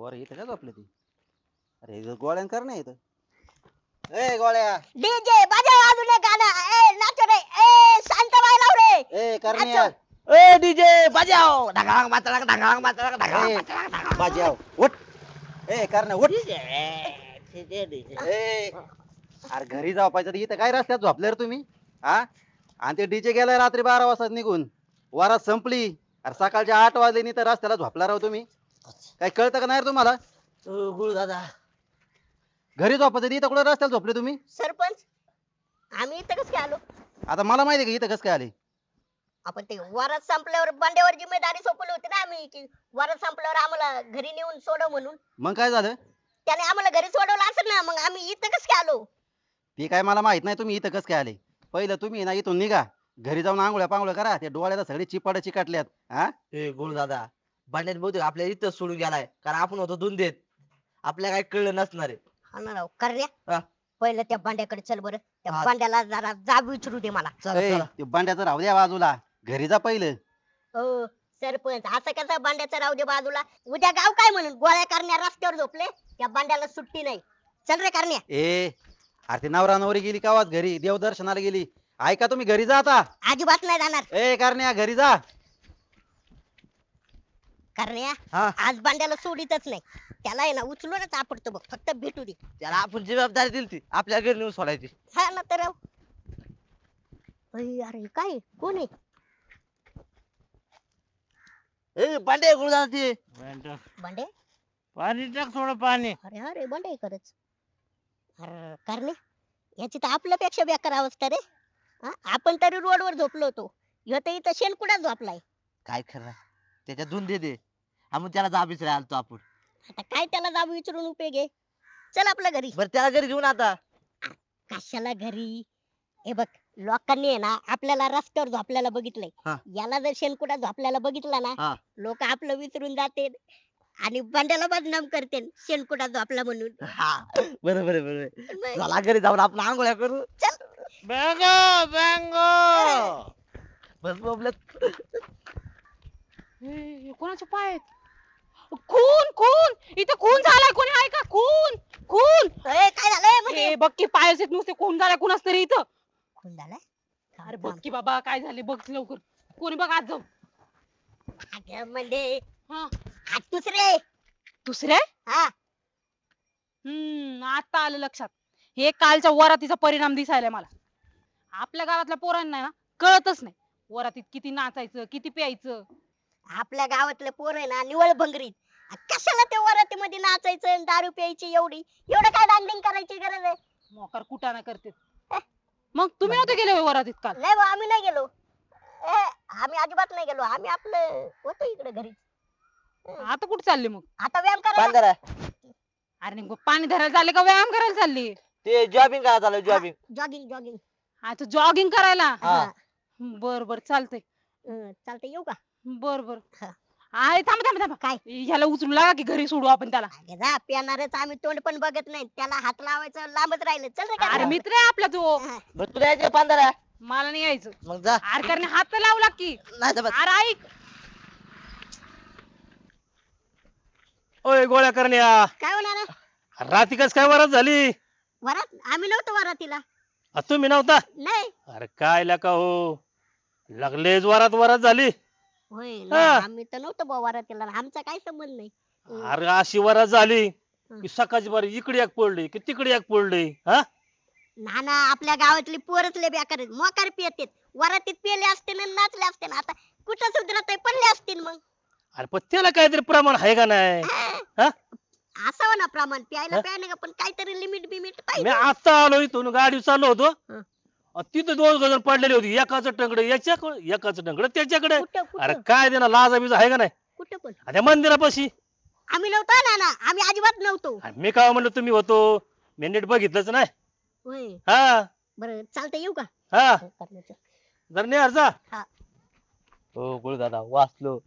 पोर इथं का झोपले ती? अरे इथं गोळ्यान कर ना इथं. ए गोळ्या. डीजे बाजा अजून एक गाणं ए नाचो रे. ए शांत व्हायला रे. ए करण्या ए डीजे बजाव ढगांग मातळाक ढगांग मातळाक ढगांग ए, मातळाक बाजी आव उठ. ए करण्या उठ. ए अरे घरी जाऊ पाहिजे तर इथं काय रस्त्यात झोपले रे तुम्ही? हा? आणि ते डीजे गेलाय रात्री बारा वाजता निघून. वरात संपली. अरे सकाळच्या आठ वाजले नाही तर रस्त्याला झोपला राव तुम्ही. काय कळतं का नाही रे तुम्हाला? गुळ दादा घरी झोपायचं इथं कुठं रस्त्याला झोपले तुम्ही? सरपंच आम्ही इथं कसं काय आलो? आता मला माहिती आहे का इथं कसं काय आले. आपण ते वरात संपल्यावर बांड्यावर जिम्मेदारी सोपवली होती ना आम्ही की वरात संपल्यावर आम्हाला घरी नेऊन सोडव म्हणून. मग काय झालं? त्याने आम्हाला घरी सोडवलं असेल ना मग आम्ही इथं कसं काय आलो? ते काय मला माहीत नाही तुम्ही इथं कसं काय आले? पहिलं तुम्ही ना इथून निघा. घरी जाऊन आंघोळ्या पांघोळ्या करा ते डोळ्याला सगळे चिपाड चिकाटल्यात हा? ए गुळ दादा भांड्यात बहुतेक आपल्या इथं सोडून गेलाय. कारण आपण होतो दोन देत आपल्या काय कळलं नसणार आहे. हा ना राव करण्या. पहिलं त्या बांड्याकडे चल बरं. त्या हा. बांड्याला जरा जाब विचारू दे मला. चला ए, चला ते बांड्याचं राहू द्या बाजूला. घरी जा पहिलं. हो सरपंच असं कसं बांड्याचं राहू दे बाजूला. उद्या गाव काय म्हणून? गोळ्या करण्या रस्त्यावर झोपले? त्या बांड्याला सुट्टी नाही. चल रे करण्या. ए अरे ते नवरा नवरी गेली कावाच घरी? देवदर्शनाला गेली. ऐका तुम्ही घरी जा आता. अजिबात नाही जाणार. ए करण्या घरी जा. करण्या हा. आज बांड्याला सोडीतच नाही. त्याला आहे ना उचलूनच आपडतो बघ फक्त भेटू दे. त्याला आपण जबाबदारी दिली ती आपल्या घरी नेऊन सोडायची. हा ना तर राव. अय, अरे काय? कोण आहे? ए दादा ते? बांडे पाणी टाक थोडं पाणी. अरे अरे बांडे खरंच. अरे करणे याची तर आपल्यापेक्षा बेकार अवस्था रे. हा? आपण तरी रोडवर झोपलो होतो. ह्यो तर इथं शेणकुडात झोपलाय? काय खरं? त्याच्या दोन दे दे आपण त्याला जाब विचारायला आलतो आपण. आता काय त्याला जाब विचारून उपयोग आहे? चल आपल्या घरी. बरं त्याला घरी घेऊन आता. कशाला घरी? हे बघ लोकांनी आहे ना आपल्याला रस्त्यावर झोपल्याला बघितलंय. हा. याला जर शेणकुटात झोपल्याला बघितला ना हा. लोक आपलं विसरून जाते आणि बंड्याला बदनाम करते शेणकुटात झोपला म्हणून. हा. मग? चला घरी जाऊन आपण आंघोळ्या करू. चल. बँगो बँगो बस बोबलत हे कोणाचे पाय आहेत? खून खून. इथं खून झालाय कोणी? आहे का? खून खून. ए, काय झालंय? म्हणजे बघ की पाय आहेत नुसते खून झालाय कुणाच तरी इथं. खून झालाय? अरे बघ की बाबा काय झाले? बघ लवकर. कोणी बघ आज जाऊ अगं म्हणजे हा. दुसरे. दुसरे? हा. हम्म आता आलं लक्षात. हे कालच्या वरातीचा परिणाम दिसायला मला. आपल्या गावातल्या पोरांना ना कळतच नाही. वरातीत किती नाचायचं किती प्यायचं. आपल्या गावातले पोर आहे ना निवळ भंगरीत. आ, कशाला ते वरातीमध्ये नाचायचं आणि दारू प्यायची एवढी? एवढं काय दांडिंग करायची गरज आहे? मोकार कुटाणा करते. मग तुम्ही नव्हते गेले होय वरातीत काल? नाही बा आम्ही नाही गेलो. ए, आम्ही अजिबात नाही गेलो. आम्ही आपलं होतो इकडे घरी. आता कुठे चालले मग? आता व्यायाम करायला? अरे नेमकं पाणी धरायला चालले का व्यायाम करायला चालली? ते जॉबिंग करा चालू जॉबिंग जॉगिंग जॉगिंग आता जॉगिंग करायला? हा. बर बर चालतंय. चालतंय येऊ का? बर बर. हा. आहे थांबा थांबा थांबा. काय? ह्याला उचलू लागा की घरी सोडू आपण त्याला. अगे जा पिणारच आम्ही तोंड पण बघत नाही. त्याला हात लावायचं लांबच राहिलं. चल रे अरे मित्र आहे आपला तो. बरं तुला यायचं पांढरा? मला नाही यायचं. मग जा. अरे करणे हात तर लावला की. नाही तर बस. अरे ऐक. ओय गोळ्या करण्या. काय होणार आहे? राती कस काय वरात झाली? वरात? आम्ही नव्हतो वरातीला. आ, तुम्ही नव्हता? नाही. अरे काय लका हो. लागलेच वरात वरात झाली. होय हा. आम्ही तर नव्हतो बुवा वरातीला. आमचा काय संबंध नाही. हम्म. अरे अशी वरात झाली की सकाळची बारी इकडे एक पडली की तिकडे एक पडली हा? ना ना आपल्या गावातली पोरच लय बेकार आहेत. मोकार पियतेत. वरातीत पेले असते ना नाचले असते ना आता कुठं सुधरत पडले असतील मग. अरे पण त्याला काहीतरी प्रमाण आहे का नाही? हा? असावं ना प्रमाण प्यायला हा? प्यायला का पण काहीतरी लिमिट बिमिट मी पाहिजे. आता आलो इथून गाडी चाललो होतो हं. अ, तिथं दोन गजर पडलेली होती. एकाचं टंगड याच्याकडे एकाचं टंगड त्याच्याकडे. कुठं अरे कुठं काय देणार लाजा बिजा आहे का नाही? कुठं पण. त्या मंदिरापाशी. आम्ही नव्हतो ना ना. आम्ही अजिबात नव्हतो. अरे मी काय म्हणलं तुम्ही होतो. मी नीट बघितलंच नाही. होय. हा. बरं चालतंय येऊ का? हा. जर नाही अर्जा हो. गुळ दादा वाचलो.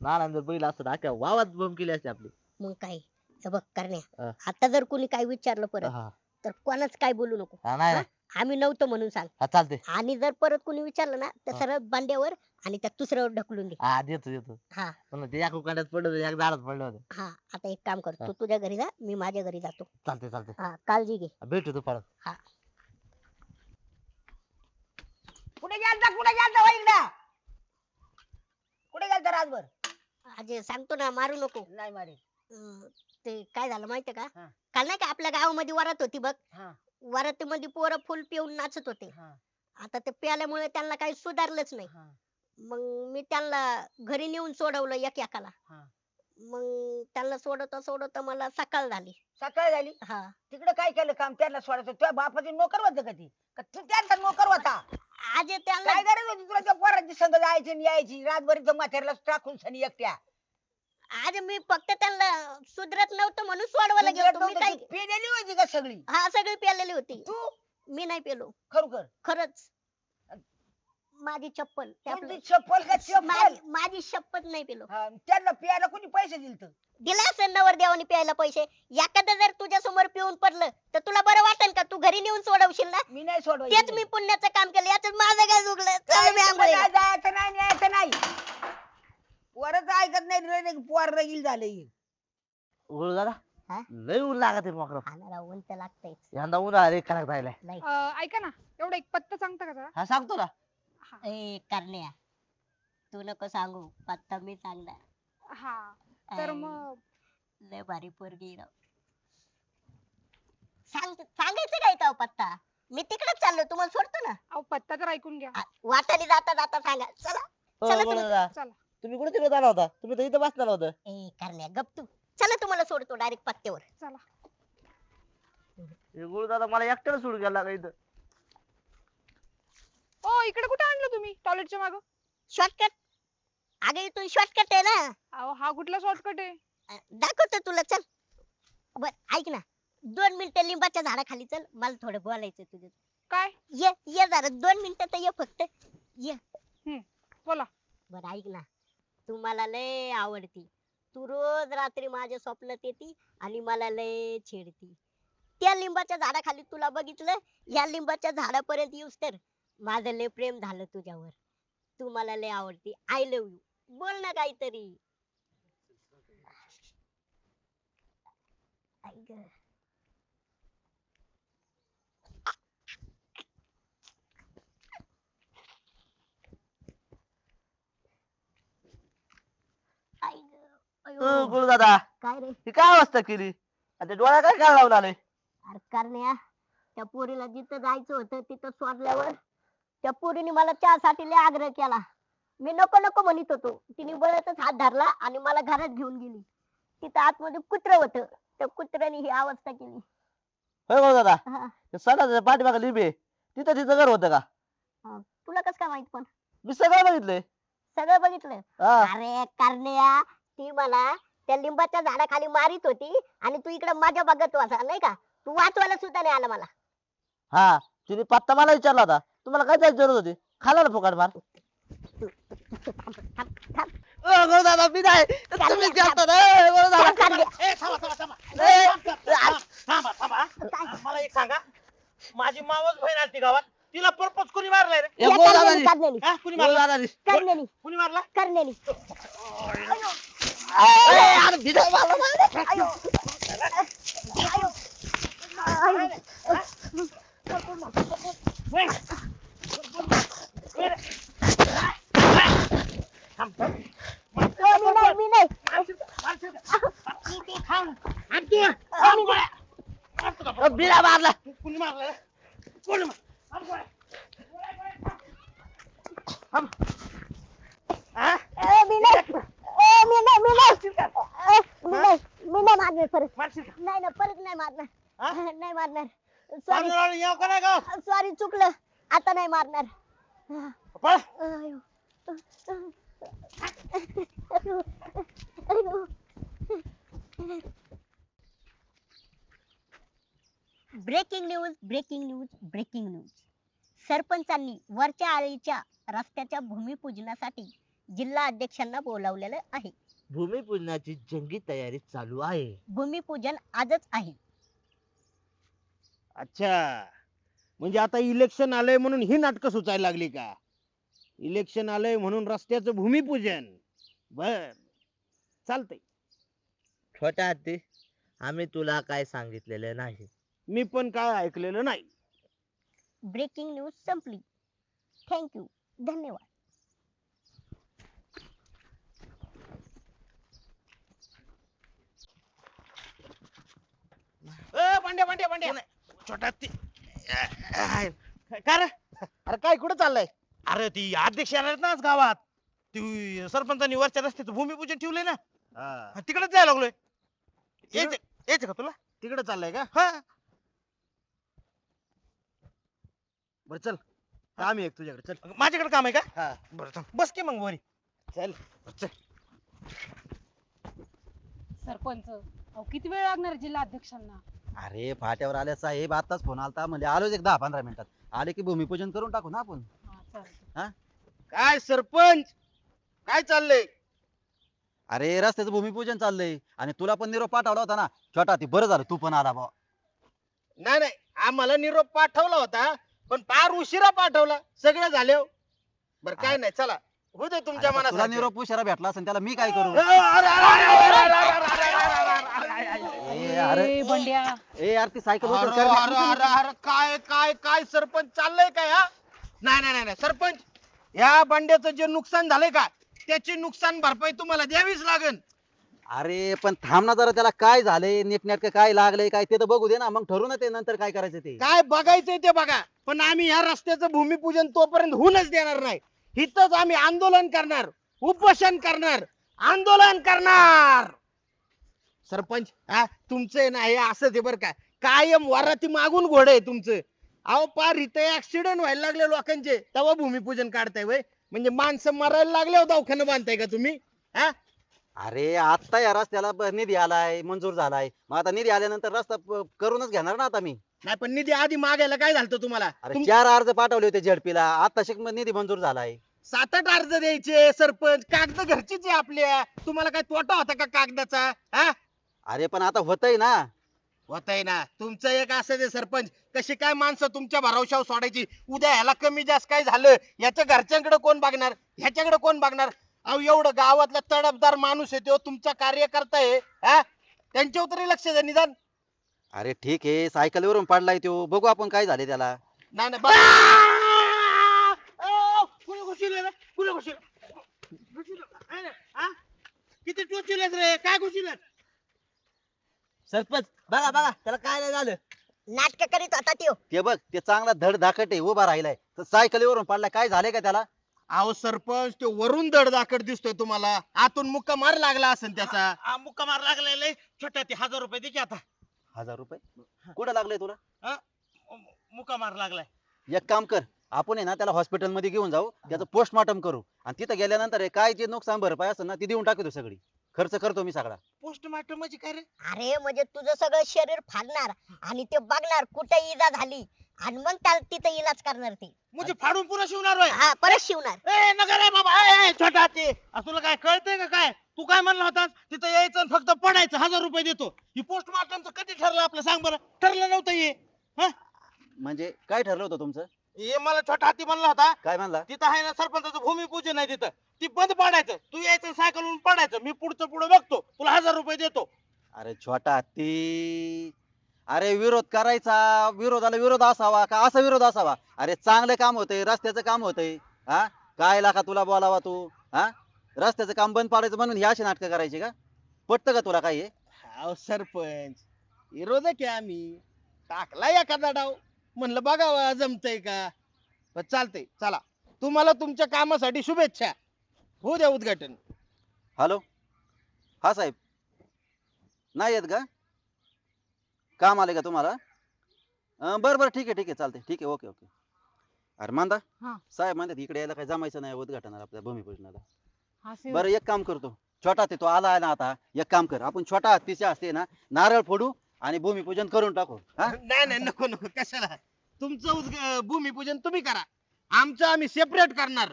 नाना जर बैल असतं अख्या वावात बंब केली असते आपली. मग काय? हे बघ करण्या. हा. आता जर कोणी काय विचारलं परत हा. तर कोणाच काय बोलू नको. हा, नाही? नाही. आम्ही नव्हतो म्हणून सांग. हा चालते आणि जर परत कोणी विचारलं ना तर हा. सरळ बांड्यावर आणि त्या दुसऱ्यावर ढकलून दे. हा देतो देतो. हा. पण ते पडलं होतं एक झाडात पडलं होतं. हा आता एक काम कर हा. तू तुझ्या घरी जा मी माझ्या घरी जातो. चालते चालते हा काळजी घे. भेटू तू परत कुठे गेलता कुठे गेलता वैगडा कुठे गेलता रातभर? अजय सांगतो ना मारू नको. नाही मारे अं, ते काय झालं माहितीये का? हा. काल नाही का आपल्या गावामध्ये वरात होती बघ? हा. वरातीमध्ये पोरं फुल पिऊन नाचत होते. हा. आता ते प्याल्यामुळे त्यांना काही सुधारलंच नाही. हा. मग मी त्यांना घरी नेऊन सोडवलं एक एकाला हा. मग त्यांना सोडवता सोडवता मला सकाळ झाली. सकाळ झाली? हा. तिकडे काय केलं काम? त्यांना सोडायचं. तुझ्या बापाचे नोकर होतं का ती? का तू त्यांचा नोकर होता? आज त्यांना काय गरज होती तुला त्या पोरांची संग जायची आणि यायची? रातभर इथं म्हाताऱ्याला टाकून सनी एकट्या. आज मी फक्त त्यांना सुधरत नव्हतं म्हणून सोडवायला गेलो. मी काही पेलेली होती का सगळी? हा सगळी प्यालेली होती. तू? मी नाही पेलो. खरोखर? खरंच. माझी चप्पल कोणती चप्पल का चप्पल? माझी माझी शपथ नाही पेलो. हा, त्यांना प्यायला कोणी पैसे दिले तर दिला असेल नवर देवाने प्यायला पैसे. एखादं जर तुझ्या समोर पिऊन पडलं तर तुला बरं वाटेल का? तू घरी नेऊन सोडवशील ना? मी नाही सोडवायची तेच मी पुण्याचं काम केलं. याच माझं काय चुकलं? चल मी आंघोळीला. नाही जायचं नाही न्यायचं नाही. वरच ऐकत नाही रे, रे, पोर रगील झालंय गुरु दादा. हा? लय ऊन लागत मोकरं खाणारा ऊन तर लागतंय. यंदा उन्हाळा रे कडक राहिलाय. नाही. अं, ऐका ना एवढा एक पत्ता सांगता का जरा? हा सांगतो ना. ए करण्या तू नको सांगू पत्ता मी सांगणार. हा तर ऐ, मग? लय भारी पोरगी आहे राव. सांग सांगायचं काय तो पत्ता? मी तिकडेच चाललो तुम्हाला सोडतो ना? अहो पत्ता तर ऐकून घ्या. आ, वाटाने जाता जाता सांगा. चला हो. दादा. चला. तुम्ही कुठे तिकडे जाणार होता? तुम्ही तर इथं बसणार होतं. ए करण्या गप तू. चला तुम्हाला सोडतो डायरेक्ट पत्त्यावर. चला. हे गुरु दादा मला एकट्याला सोडून गेला का इथं? ओ इकडे कुठे आणलं तुम्ही? टॉयलेटच्या माग? शॉर्टकट अगं इथून शॉर्टकट आहे ना. अहो हा कुठला शॉर्टकट आहे? अ, दाखवतो तुला चल. बर ऐक ना. दोन मिनिटं लिंबाच्या झाडाखाली चल. मला थोडं बोलायचं तुझं काय? ये ये जरा. दोन मिनिटं तर ये फक्त. ये. बोला. बर ऐक ना. तू मला लय आवडती. तू रोज रात्री माझ्या स्वप्नात येती आणि मला लय छेडती त्या लिंबाच्या झाडाखाली तुला बघितलं? या लिंबाच्या झाडापर्यंत येऊस तर माझं लय प्रेम झालं तुझ्यावर. तू मला लय आवडती. आय लव्ह यू बोल ना काहीतरी. गं. अयो. हो गुरु दादा काय रे? ही काय अवस्था केली? आणि ते डोळ्या काय काय लावून आले अरे करण्या त्या पोरीला जिथं जायचं होतं तिथं सोडल्यावर त्या पोरीने मला चहासाठी लय आग्रह केला. मी नको नको म्हणत होतो. तिने बळतच हात धरला आणि मला घरात घेऊन गेली. तिथं आतमध्ये कुत्र होतं. त्या कुत्र्याने ही अवस्था केली. होय गुरु दादा हा. ते सणाच्या पाठीमागे लिंबे तिथं तिचं घर होतं का? तुला कस काय माहीत पण? मी सगळं बघितलंय. सगळं बघितलं? हा. अरे करण्या ती मला त्या लिंबाच्या झाडाखाली मारित होती आणि तू इकडे माझ्या बघत होता नाही का? तू वाचवायला सुद्धा नाही आला मला. हा तिने पत्ता मला विचारला होता. तुम्हाला काय जायची जरूर होती? खाला ना फुकाट मार. थांब, थांब. ओ, गुरु दादा मी नाही. तुम्हीच गेलता ना, ए, गुरु दादा. थांब, करण्या. ए, थांबा, थांबा, थांबा. ए, थांबा, थांबा. काय? मला एक सांगा. माझी मावस बहीण आलती गावात. तिला परपच कुणी मारलाय रे? ए, करण्यानी. करण्यानी, कुणी मारला? करण्यानी. अरे भिजा मला मार. आयो. आयो. आयो. वय. वय रे. थांब, थांब. ओ, मी नाही मी नाही मारशील का? मारशील का? तू तू थांब आणि तू ओ, थांब मी गोळ्या. नाही. मारतो का? अ, बिना मारला तू कुणी मारला रे कोणी मार थांब गोळ्या. गोळ्या, गोळ्या, थांब. थांब. हा? ओ, मी नाही ओ, मी नाही मी नाही ओ, मी नाही मी नाही मारणार परत मारशील का? नाही ना परत नाही मारणार हा? नाही मारणार. सॉरी पांढरवाला येऊ का नाही गावात? सॉरी चुकलं. आता नाही मारणार. पळ. Breaking news breaking news breaking news सरपंचांनी वरच्या आळीच्या रस्त्याच्या भूमिपूजनासाठी जिल्हा अध्यक्षांना बोलावलेलं आहे. भूमिपूजनाची जंगी तयारी चालू आहे. भूमिपूजन आजच आहे. अच्छा. म्हणजे आता इलेक्शन आलंय म्हणून ही नाटकं सुचायला लागली का? इलेक्शन आलंय म्हणून रस्त्याचं भूमिपूजन. बर. चालतंय. छोट्या हत्ती आम्ही तुला काय सांगितलेलं नाही? मी पण काय ऐकलेलं नाही. ब्रेकिंग न्यूज संपली. थँक्यू धन्यवाद. ए, भांड्या भांड्या भांड्या. छोटा ती काय रे? अरे काय कुठं चाललंय? अरे ती अध्यक्ष येणार आहेत ना आज गावात. ती सरपंचांनी वरच्या रस्त्याचं भूमिपूजन ठेवलंय ना. हा, तिकडेच जायला लागलोय. यायचं यायचं का तुला? तिकडे चाललंय का? हा. बर चल. काम आहे एक तुझ्याकडे चल. माझ्याकडे काम आहे का? हा. बरं चल. बस की मग वरी. चल. सरपंच अहो किती वेळ लागणार आहे जिल्हाध्यक्षांना अरे फाट्यावर आल्या साहेब आताच फोन आलता म्हणजे आलोच एक दहा पंधरा मिनिटात आले की भूमिपूजन करून टाकू ना आपण हा. काय सरपंच काय चाललंय अरे रस्त्याचं भूमिपूजन चाललंय आणि तुला पण निरोप पाठवला होता ना छोटा ती बरं झालं तू पण आला बा नाही नाही आम्हाला निरोप पाठवला होता पण फार उशिरा पाठवला सगळं झालं बर काय. नाही चला हो दे तुमच्या तुला मनात निरोप उशिरा भेटला असेल त्याला मी काय करू ए, अरे. ए, बंड्या. ए यार ती सायकल उचल, अरे कर ना. अरे अरे अरे काय काय काय सरपंच चाललंय काय हा? नाही नाही नाही नाही सरपंच या बंड्याचं जे नुकसान झालंय का त्याची नुकसान भरपाई तुम्हाला द्यावीच लागेल. अरे पण थांब ना जरा त्याला काय झालंय नीटनेटकं काय लागलंय काय ते तर बघू दे ना. मग ठरू ना ते नंतर काय करायचं ते. काय बघायचंय ते बघा पण आम्ही या रस्त्याचं भूमिपूजन तोपर्यंत होऊनच देणार नाही. इथंच आम्ही आंदोलन करणार उपोषण करणार आंदोलन करणार. सरपंच हा तुमचं आहे ना हे असंच आहे बरं का. कायम वराती मागून घोड आहे तुमचं. अहो पार इथे ऍक्सिडेंट व्हायला लागले लोकांचे. तेव्हा भूमिपूजन काढताय वय. म्हणजे माणसं मरायला लागले दवाखाना बांधताय का तुम्ही? हा? अरे आता या रस्त्याला ब- निधी आलाय मंजूर झालाय. मग आता निधी आल्यानंतर रस्ता प- करूनच घेणार ना आता मी? नाही पण निधी आधी मागायला काय झालं तुम्हाला? अरे तुम- चार अर्ज पाठवले होते झडपीला. आता शिक निधी मंजूर झालाय. सात आठ अर्ज द्यायचे सरपंच. कागद घरचीच आहे आपल्या. तुम्हाला काय तोटा होता का कागदाचा? हा? अरे पण आता होतय ना. होतय ना. तुमचं एक असं ते सरपंच कशी काय माणसं तुमच्या भरवशावर सोडायची? उद्या ह्याला कमी जास्त काय झालं? याच्या घरच्यांकडे कोण बघणार? ह्याच्याकडे कोण बघणार? अहो एवढं गावातला तडफदार माणूस आहे तो तुमचा कार्यकर्ता आहे हा? त्यांच्यावर तरी लक्ष द्या निदान. अरे ठीक आहे. सायकलीवरून पडलाय तो. बघू आपण काय झाले त्याला. नाही नाही कुणी रे? कुणी? आहे ना? हा? किती रे? काय घुसवलं सरपंच बघा बघा त्याला काय नाही झालं. नाटक करीत होता त्यो. ते बघ ते चांगला धड धाकट आहे उभा राहिलाय. तर सायकलीवरून पडलाय काय झाले का त्याला? अहो सरपंच तो वरून दडदाकड दिसतोय तुम्हाला. आतून मुक्का मार लागला असेल त्याचा. आ, मुक्का मार लागलेला छोट्या ते हजार रुपये दे की आता. हजार रुपये? कुठं लागले तुला? मुक्का मार लागलाय. एक काम कर आपण आहे ना त्याला हॉस्पिटलमध्ये घेऊन जाऊ त्याचं पोस्टमॉर्टम करू. आणि तिथं गेल्यानंतर हे काय जे नुकसान भरपाई असेल ना ती देऊन टाकतो सगळी. खर्च करतो मी सगळा. पोस्टमार्टम म्हणजे काय रे? अरे म्हणजे तुझं सगळं शरीर फाडणार आणि ते बघणार कुठे इजा झाली आणि मग त्याला तिथं इलाज करणार ते. म्हणजे फाडून पुन्हा शिवणार होय? हा परत शिवणार. ए नका रे बाबा ए, ए, छोटा ते आ, तुला काय कळतंय का काय? तू काय म्हणला होतास? तिथं यायचं आणि फक्त पडायचं हजार रुपये देतो. ही पोस्टमार्टमचं कधी ठरलं आपलं? सांग बरं. ठरलं नव्हतं हे. हा? म्हणजे काय ठरलं होतं तुमचं? हे मला छोटा हाती म्हणला होता. काय म्हणला? तिथं आहे ना सरपंचाचं भूमिपूजन आहे तिथं. ती बंद पाडायचं. तू यायचं सायकलवरून पडायचं. मी पुढचं पुढे बघतो. तुला हजार रुपये देतो. अरे छोटा ती अरे विरोध करायचा. विरोधाला विरोध असावा का? असा विरोध असावा. अरे चांगलं काम होतंय. रस्त्याचं काम होतंय. हा? काय लाका तुला बोलावा तू? हा? रस्त्याचं काम बंद पाडायचं म्हणून ही अशी नाटकं करायची का? पटतं का तुला काय हे? अहो सरपंच. विरोधक आहे आम्ही. टाकला एखादा डाव. म्हणलं बघावा जमतय का? पण चालतंय. चला. तुम्हाला तुमच्या कामासाठी शुभेच्छा. होऊ द्या उद्घाटन. हॅलो. हा साहेब. नाही येत का? काम आले का तुम्हाला? अं, बरं बरं. ठीक आहे ठीक आहे. चालतंय. ठीक आहे. Okay okay. अरे मांदा हा. साहेब म्हणतात इकडे यायला काही जमायचं नाही उद्घाटनाला आपल्या भूमिपूजनाला असे बरं एक काम करतो. छोटा ते तो आला आहे ना आता. एक काम कर. आपण छोटा हत्तीच्या असते ना नारळ फोडू आणि भूमिपूजन करून टाकू नाही नाही नको नको कशाला? तुमचं उद्ग- भूमिपूजन तुम्ही करा. आमचं आम्ही सेपरेट करणार.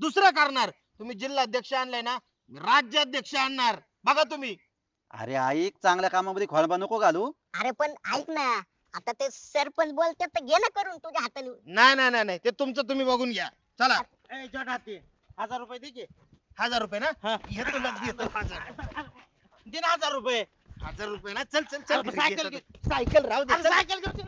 दुसरं करणार. तुम्ही जिल्हाध्यक्ष आणलाय ना राज्याध्यक्ष आणणार. बघा तुम्ही. अरे ऐक चांगल्या कामामध्ये खोळबा नको घालू. अरे पण ऐक ना आता ते सरपंच बोलते तर घे ना करून तुझ्या हाताने. नाही नाही नाही नाही ते तुमचं तुम्ही बघून घ्या. चला. हजार रुपये दे हजार रुपये ना? येतो ना, हजार रुपये. हजार रुपये ना चल चल चल सायकल सायकल राहू दे सायकल घेऊन